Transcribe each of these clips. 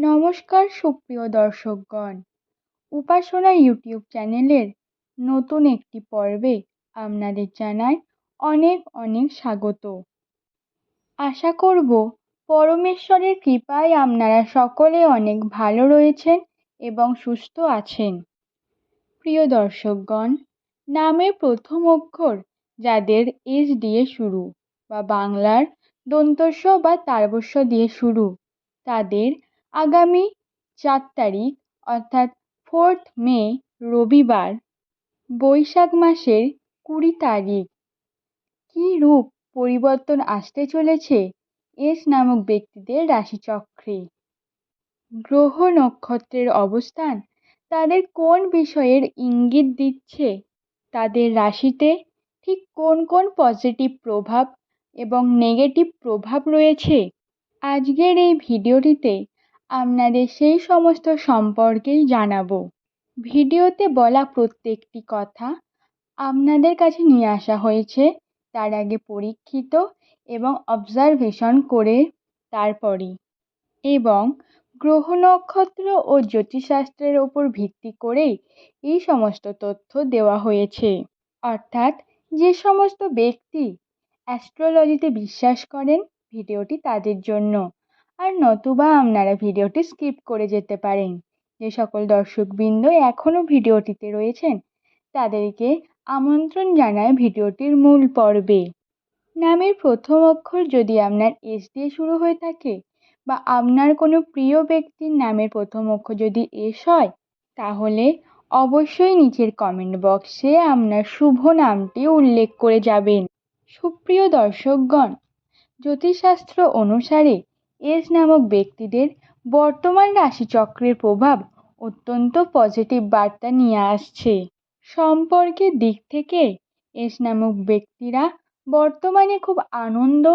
নমস্কার সুপ্রিয় দর্শকগণ। উপাসনা ইউটিউব চ্যানেলের নতুন একটি পর্বে আপনাদের জানাই অনেক অনেক স্বাগত। আশা করব পরমেশ্বরের কৃপায় আপনারা সকলে অনেক ভালো রয়েছেন এবং সুস্থ আছেন। প্রিয় দর্শকগণ নামের প্রথম অক্ষর যাদের এস দিয়ে শুরু বা বাংলার দন্তস্ব বা তারবস্য দিয়ে শুরু, তাদের আগামী চার তারিখ, অর্থাৎ ফোর্থ মে রবিবার, বৈশাখ মাসের কুড়ি তারিখ। কী রূপ পরিবর্তন আসতে চলেছে এস নামক ব্যক্তিদের রাশিচক্রে? গ্রহ নক্ষত্রের অবস্থান তাদের কোন বিষয়ের ইঙ্গিত দিচ্ছে? তাদের রাশিতে ঠিক কোন কোন পজিটিভ প্রভাব এবং নেগেটিভ প্রভাব রয়েছে? আজকের এই ভিডিওটিতে আপনাদের সেই সমস্ত সম্পর্কেই জানাব। ভিডিওতে বলা প্রত্যেকটি কথা আপনাদের কাছে নিয়ে আসা হয়েছে, তার আগে পরীক্ষিত এবং অবজারভেশন করে তারপরই। এবং গ্রহ নক্ষত্র ও জ্যোতিষশাস্ত্রের ওপর ভিত্তি করেই এই সমস্ত তথ্য দেওয়া হয়েছে। অর্থাৎ যে সমস্ত ব্যক্তি অ্যাস্ট্রোলজিতে বিশ্বাস করেন, ভিডিওটি তাদের জন্য। আর নতুবা আপনারা ভিডিওটি স্কিপ করে যেতে পারেন। যে সকল দর্শকবৃন্দ এখনও ভিডিওটিতে রয়েছেন, তাদেরকে আমন্ত্রণ জানায় ভিডিওটির মূল পর্বে। নামের প্রথম অক্ষর যদি আপনার এস দিয়ে শুরু হয়ে থাকে বা আপনার কোনো প্রিয় ব্যক্তির নামের প্রথম অক্ষর যদি এস হয়, তাহলে অবশ্যই নিচের কমেন্ট বক্সে আপনার শুভ নামটি উল্লেখ করে যাবেন। সুপ্রিয় দর্শকগণ, জ্যোতিষশাস্ত্র অনুসারে এস নামক ব্যক্তিদের বর্তমান রাশিচক্রের প্রভাব অত্যন্ত পজিটিভ বার্তা নিয়ে আসছে। সম্পর্কের দিক থেকে এস নামক ব্যক্তিরা বর্তমানে খুব আনন্দ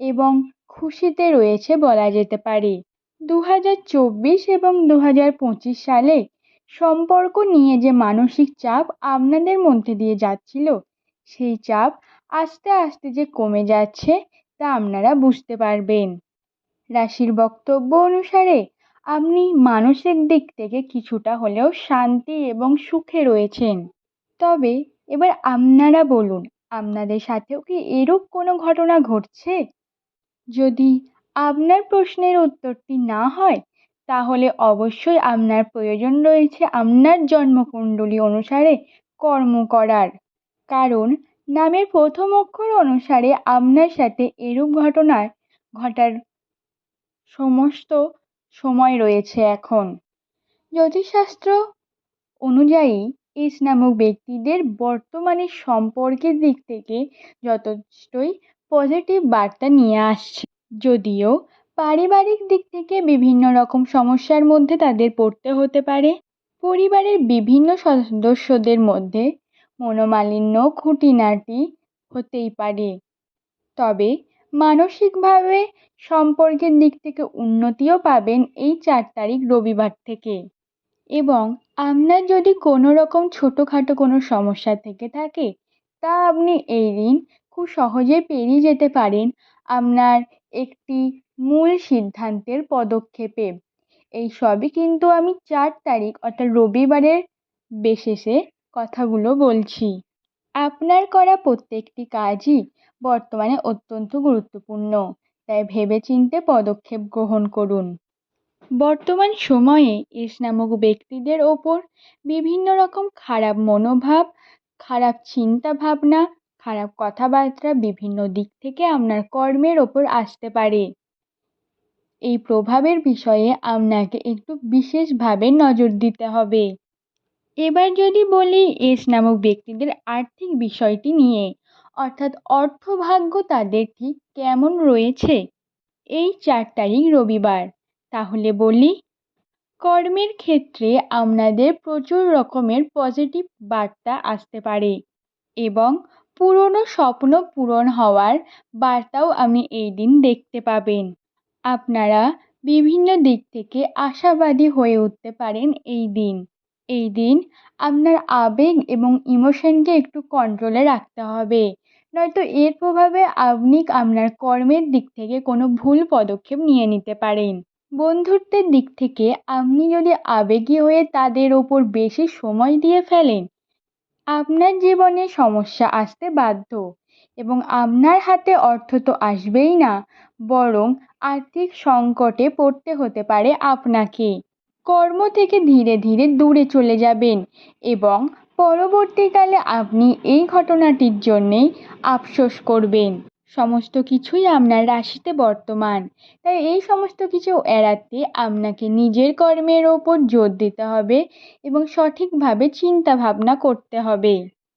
এবং খুশিতে রয়েছে বলা যেতে পারে। দু হাজার চব্বিশ এবং দু হাজার পঁচিশ সালে সম্পর্ক নিয়ে যে মানসিক চাপ আপনাদের মধ্যে দিয়ে যাচ্ছিল, সেই চাপ আস্তে আস্তে যে কমে যাচ্ছে তা আপনারা বুঝতে পারবেন। রাশির বক্তব্য অনুসারে, আপনি মানসিক দিক থেকে কিছুটা হলেও শান্তি এবং সুখে রয়েছেন। তবে এবার আপনারা বলুন, আপনাদের সাথেও কি এরূপ কোনো ঘটনা ঘটছে? যদি আপনার প্রশ্নের উত্তরটি না হয়, তাহলে অবশ্যই আপনার প্রয়োজন রয়েছে আপনার জন্মকুণ্ডলী অনুসারে কর্ম করার। কারণ, নামের প্রথম অক্ষর অনুসারে আপনার সাথে এরূপ ঘটনার, ঘটার সমস্ত সময় রয়েছে এখন। জ্যোতিষশাস্ত্র অনুযায়ী এস নামক ব্যক্তিদের বর্তমানে সম্পর্কের দিক থেকে যথেষ্টই পজিটিভ বার্তা নিয়ে আসছে। যদিও পারিবারিক দিক থেকে বিভিন্ন রকম সমস্যার মধ্যে তাদের পড়তে হতে পারে। পরিবারের বিভিন্ন সদস্যদের মধ্যে মনোমালিন্য, খুঁটিনাটি হতেই পারে। তবে মানসিকভাবে সম্পর্কের দিক থেকে উন্নতিও পাবেন এই চার তারিখ রবিবার থেকে। এবং আপনার যদি কোনো রকম ছোটোখাটো কোনো সমস্যা থেকে থাকে, তা আপনি এই দিন খুব সহজেই পেরিয়ে যেতে পারেন আপনার একটি মূল সিদ্ধান্তের পদক্ষেপে। এই সবই কিন্তু আমি চার তারিখ অর্থাৎ রবিবারের বেসিসে কথাগুলো বলছি। আপনার করা প্রত্যেকটি কাজই বর্তমানে অত্যন্ত গুরুত্বপূর্ণ। তাই ভেবেচিন্তে পদক্ষেপ গ্রহণ করুন। বর্তমান সময়ে এস নামক ব্যক্তিদের ওপর বিভিন্ন রকম খারাপ মনোভাব, খারাপ চিন্তা ভাবনা খারাপ কথাবার্তা বিভিন্ন দিক থেকে আপনার কর্মের ওপর আসতে পারে। এই প্রভাবের বিষয়ে আপনাকে একটু বিশেষভাবে নজর দিতে হবে। এবার যদি বলি এস নামক ব্যক্তিদের আর্থিক বিষয়টি নিয়ে, অর্থাৎ অর্থভাগ্য তাদের ঠিক কেমন রয়েছে? এই চার তারিখ রবিবার। তাহলে বলি, কর্মের ক্ষেত্রে আপনাদের প্রচুর রকমের পজিটিভ বার্তা আসতে পারে এবং পুরনো স্বপ্ন পূরণ হওয়ার বার্তাও আপনি এই দিন দেখতে পাবেন। আপনারা বিভিন্ন দিক থেকে আশাবাদী হয়ে উঠতে পারেন এই দিন। এই দিন আপনার আবেগ এবং ইমোশনকে একটু কন্ট্রোলে রাখতে হবে। নয়তো এর প্রভাবে আপনি আপনার কর্মের দিক থেকে কোনো ভুল পদক্ষেপ নিয়ে নিতে পারেন। বন্ধুত্বের দিক থেকে আপনি যদি আবেগী হয়ে তাদের ওপর বেশি সময় দিয়ে ফেলেন, আপনার জীবনে সমস্যা আসতে বাধ্য এবং আপনার হাতে অর্থ তো আসবেই না, বরং আর্থিক সংকটে পড়তে হতে পারে আপনাকে। কর্ম থেকে ধীরে ধীরে দূরে চলে যাবেন এবং পরবর্তীকালে আপনি এই ঘটনাটির জন্যেই আফসোস করবেন। সমস্ত কিছুই আপনার রাশিতে বর্তমান। তাই এই সমস্ত কিছু এড়াতে আপনাকে নিজের কর্মের ওপর জোর দিতে হবে এবং সঠিকভাবে চিন্তা ভাবনা করতে হবে।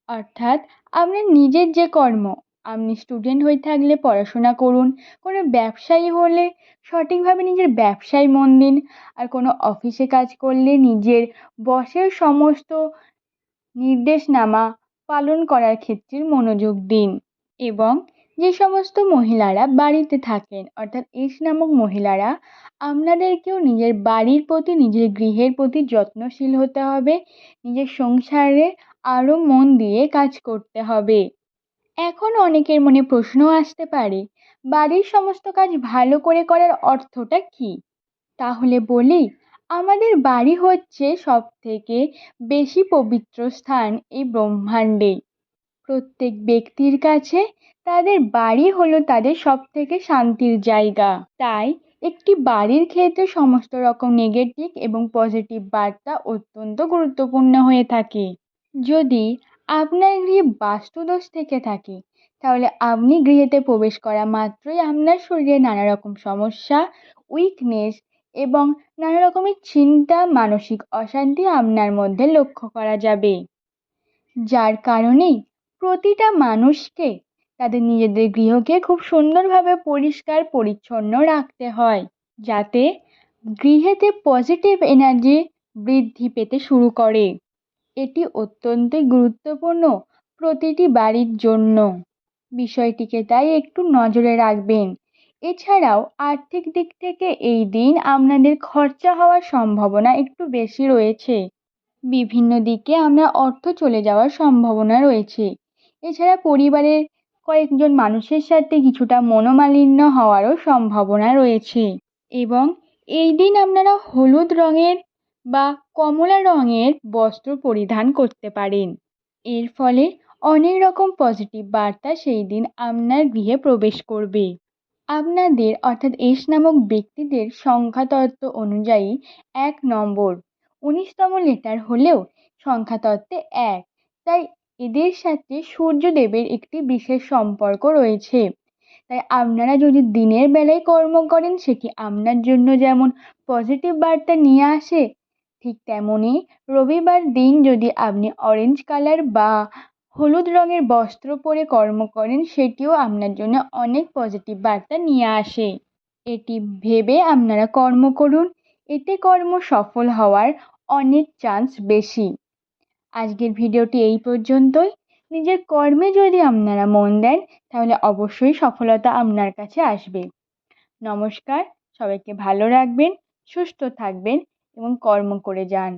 অর্থাৎ আপনার নিজের যে কর্ম আপনি স্টুডেন্ট হয়ে থাকলে পড়াশোনা করুন, কোনো ব্যবসায়ী হলে সঠিকভাবে নিজের ব্যবসায় মন দিন, আর কোনো অফিসে কাজ করলে নিজের বসের সমস্ত নির্দেশনামা পালন করার ক্ষেত্রে মনোযোগ দিন। এবং যে সমস্ত মহিলারা বাড়িতে থাকেন, অর্থাৎ এস নামক মহিলারা, আপনাদেরকেও নিজের বাড়ির প্রতি, নিজের গৃহের প্রতি যত্নশীল হতে হবে, নিজের সংসারে আরও মন দিয়ে কাজ করতে হবে। এখন অনেকের মনে প্রশ্ন আসতে পারে, বাড়ির সমস্ত কাজ ভালো করে করার অর্থটা কী? তাহলে বলি, আমাদের বাড়ি হচ্ছে সব থেকে বেশি পবিত্র স্থান এই ব্রহ্মাণ্ডে। প্রত্যেক ব্যক্তির কাছে তাদের বাড়ি হলো তাদের সব থেকে শান্তির জায়গা। তাই একটি বাড়ির ক্ষেত্রে সমস্ত রকম নেগেটিভ এবং পজিটিভ বার্তা অত্যন্ত গুরুত্বপূর্ণ হয়ে থাকে। যদি আপনার গৃহে বাস্তুদোষ থেকে থাকে, তাহলে আপনি গৃহেতে প্রবেশ করা মাত্রই আপনার শরীরে নানা রকম সমস্যা উইকনেস এবং নানা রকমের চিন্তা, মানসিক অশান্তি আপনার মধ্যে লক্ষ্য করা যাবে। যার কারণেই প্রতিটা মানুষকে তাদের নিজেদের গৃহকে খুব সুন্দরভাবে পরিষ্কার, পরিচ্ছন্ন রাখতে হয়, যাতে গৃহেতে পজিটিভ এনার্জি বৃদ্ধি পেতে শুরু করে। এটি অত্যন্তই গুরুত্বপূর্ণ প্রতিটি বাড়ির জন্য। বিষয়টিকে তাই একটু নজরে রাখবেন। এছাড়াও আর্থিক দিক থেকে এই দিন আপনাদের খরচা হওয়ার সম্ভাবনা একটু বেশি রয়েছে। বিভিন্ন দিকে আমরা অর্থ চলে যাওয়ার সম্ভাবনা রয়েছে। এছাড়া পরিবারের কয়েকজন মানুষের সাথে কিছুটা মনোমালিন্য হওয়ারও সম্ভাবনা রয়েছে। এবং এই দিন আপনারা হলুদ রঙের বা কমলা রঙের বস্ত্র পরিধান করতে পারেন। এর ফলে অনেক রকম পজিটিভ বার্তা সেই দিন আপনার গৃহে প্রবেশ করবে। আপনাদের অর্থাৎ এস নামক ব্যক্তিদের সংখ্যাতত্ত্ব অনুযায়ী এক নম্বর। উনিশতম লেটার হলেও সংখ্যাতত্ত্বে এক। তাই এদের সাথে সূর্যদেবের একটি বিশেষ সম্পর্ক রয়েছে। তাই আপনারা যদি দিনের বেলায় কর্ম করেন সেটি আপনার জন্য যেমন পজিটিভ বার্তা নিয়ে আসে ঠিক তেমনই রবিবার দিন যদি আপনি অরেঞ্জ কালার বা হলুদ রঙের বস্ত্র পরে কর্ম করেন, সেটিও আপনার জন্য অনেক পজিটিভ বার্তা নিয়ে আসে। এটি ভেবে আপনারা কর্ম করুন। এতে কর্ম সফল হওয়ার অনেক চান্স বেশি। আজকের ভিডিওটি এই পর্যন্তই। নিজের কর্মে যদি আপনারা মন দেন, তাহলে অবশ্যই সফলতা আপনার কাছে আসবে। নমস্কার, সবাইকে ভালো রাখবেন, সুস্থ থাকবেন। এবং কর্ম করে যান।